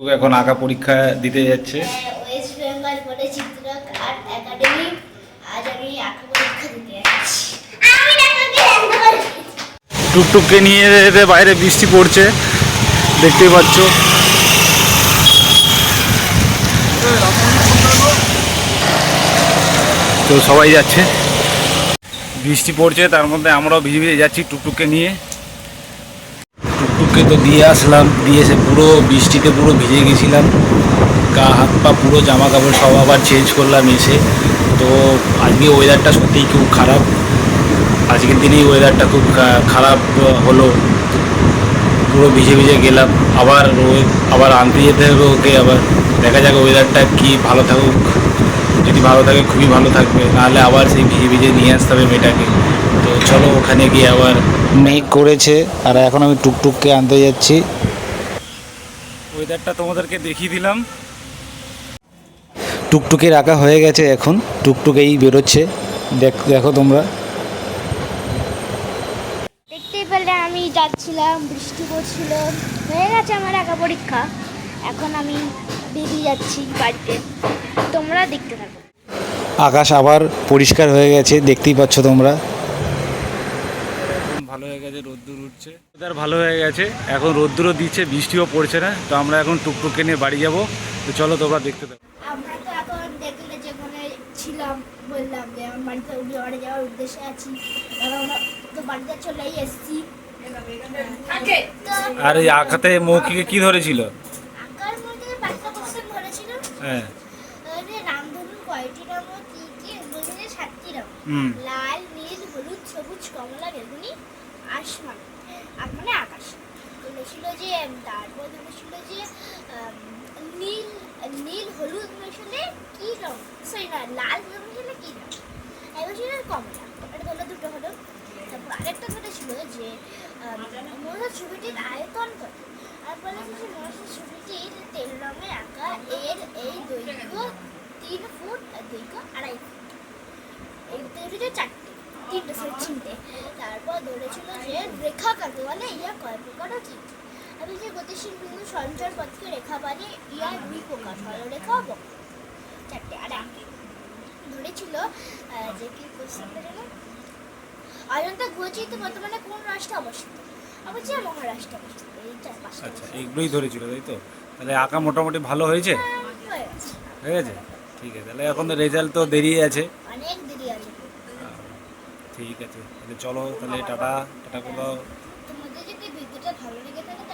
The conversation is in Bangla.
এখন আঁকা পরীক্ষা দিতে যাচ্ছে। ওয়েস্ট বেঙ্গল বোর্ডে চিত্র আর্ট একাডেমি আজ আমি আঁকা পরীক্ষা দিতে যাচ্ছি। আমি আপনাকে জানতে পারি টুকটুককে নিয়ে বাইরে বৃষ্টি পড়ছে দেখতেই পাচ্ছ। তো সবাই যাচ্ছে। বৃষ্টি পড়ছে তার মধ্যে আমরাও ভিজে ভিজে যাচ্ছি টুকটুককে নিয়ে। টুকটুককে তো দিয়ে আসলাম, দিয়ে এসে পুরো বৃষ্টিতে পুরো ভিজে গেছিলাম। গা, হাত, পা পুরো জামা কাপড় সব আবার চেঞ্জ করলাম এসে। তো আজকে ওয়েদারটা সত্যিই খুব খারাপ। আজকের দিনেই ওয়েদারটা খুব খারাপ হলো। পুরো ভিজে ভিজে গেলাম। আবার আবার আনতে যেতে হবে ওকে, আবার দেখা যাক ওয়েদারটা কি ভালো থাকুক। যদি ভালো থাকে খুবই ভালো থাকবে। নাহলে আবার সেই ভিজে ভিজে নিয়ে আসতে হবে মেয়েটাকে। তো চলো ওখানে গিয়ে আবার মেঘ করেছে আর এখন আমি টুকটুককে আনতে যাচ্ছি। ওয়েদারটা তোমাদেরকে দেখিয়ে দিলাম। টুকটুকে রাখা হয়ে গেছে এখন টুকটুকেই বেরোচ্ছে। দেখ দেখো তোমরা। দেখতেই পেলে আমি যাচ্ছিলাম বৃষ্টি পড়ছিল। হয়ে গেছে আমার একা পরীক্ষা। এখন আমি বেরিয়ে যাচ্ছি বাড়িতে। তোমরা দেখতে থাকো। আকাশ আবার পরিষ্কার হয়ে গেছে দেখতেই পাচ্ছ তোমরা। গেছে রোদ্দুর উঠছে। ওদের ভালো হয়ে গেছে। এখন রোদ্দুরও দিচ্ছে বৃষ্টিও পড়ছে না। তো আমরা এখন টুকটুককে নিয়ে বাড়ি যাব। তো চলো তোমরা দেখতে থাকো। আমরা তো এখন দেখলে যেখানে ছিলাম বললাম যে আমার বাড়িতে যাওয়ার উদ্দেশ্যে আছি। আমরা তো বাড়িতে চলেই এসেছি। আর এই আঁকাতে মৌখিকে কি ধরেছিল? হ্যাঁ। লাল নীল হলুদ সবুজ কমলা বেগুনি আর মানে আকাশ। বলেছিল যে তারপর বলেছিল যে নীল নীল, হলুদ মেশালে কি রং? সরি না, লাল মেশালে কি রং? এবার ছিল কমলা, এটা হলো দুটো হলো তারপর আরেকটা কথা ছিল যে মনের ছবিটির আয়তন কত? আর বলেছে যে মনের ছবিটির তেল রঙের আঁকা এর এই দৈর্ঘ্য তিন ফুট দৈর্ঘ্য আড়াই ফুট। এই তৈরিতে চারটে, তিনটে সরি তিনটে। ধরেছিল যে রেখা কাকে বলে ইয়া কয় প্রকার ও আমি যে গতিশীল বিন্দু সঞ্চয় পথকে রেখা ইয়া দুই প্রকার সরলরেখা ও বক্র। চারটে আর ধরেছিল যে কি অজন্তা বর্তমানে কোন রাষ্ট্রে অবস্থিত? অবশ্যই মহারাষ্ট্রে অবস্থিত আচ্ছা এইগুলোই ধরেছিল তাই তো? তাহলে আঁকা মোটামুটি ভালো হয়েছে? হয়ে গেছে। হয়ে গেছে ঠিক আছে তাহলে এখন তো রেজাল্ট তো দেরি আছে। অনেক দেরি আছে ঠিক আছে। চলো তাহলে টাটা টাটা করো তোমাদের যদি ভিডিওটা ভালো লেগে থাকে